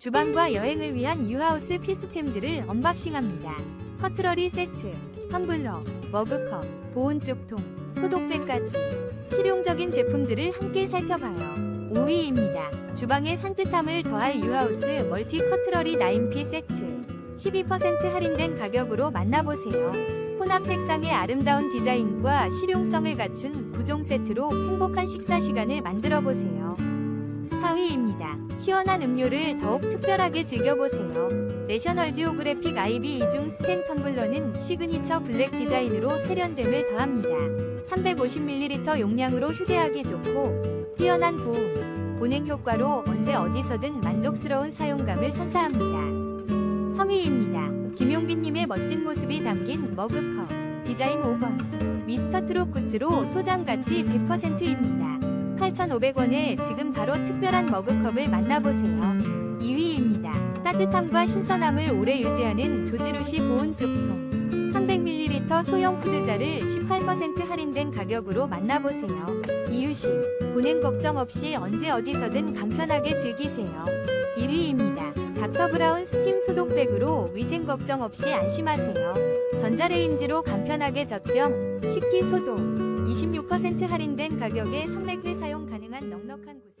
주방과 여행을 위한 유하우스 필수템들을 언박싱합니다. 커트러리 세트, 텀블러, 머그컵, 보온쭉통, 소독백까지 실용적인 제품들을 함께 살펴봐요. 5위입니다. 주방의 산뜻함을 더할 유하우스 멀티 커트러리 9P 세트 12% 할인된 가격으로 만나보세요. 혼합 색상의 아름다운 디자인과 실용성을 갖춘 구종 세트로 행복한 식사 시간을 만들어 보세요. 4위입니다. 시원한 음료를 더욱 특별하게 즐겨보세요. 내셔널 지오그래픽 IB 이중 스텐 텀블러는 시그니처 블랙 디자인으로 세련됨을 더합니다. 350ml 용량으로 휴대하기 좋고 뛰어난 보온, 보냉 효과로 언제 어디서든 만족스러운 사용감을 선사합니다. 3위입니다. 김용빈님의 멋진 모습이 담긴 머그컵 디자인 5번 미스터 트롯 굿즈로 소장가치 100%입니다. 8,500원에 지금 바로 특별한 머그컵을 만나보세요. 2위입니다. 따뜻함과 신선함을 오래 유지하는 조지루시 보온 쪽통 300ml 소형 푸드자를 18% 할인된 가격으로 만나보세요. 이유식, 보냉 걱정 없이 언제 어디서든 간편하게 즐기세요. 1위입니다. 닥터브라운 스팀 소독백으로 위생 걱정 없이 안심하세요. 전자레인지로 간편하게 젖병, 식기 소독, 26% 할인된 가격에 300회 사용 가능한 넉넉한 구성.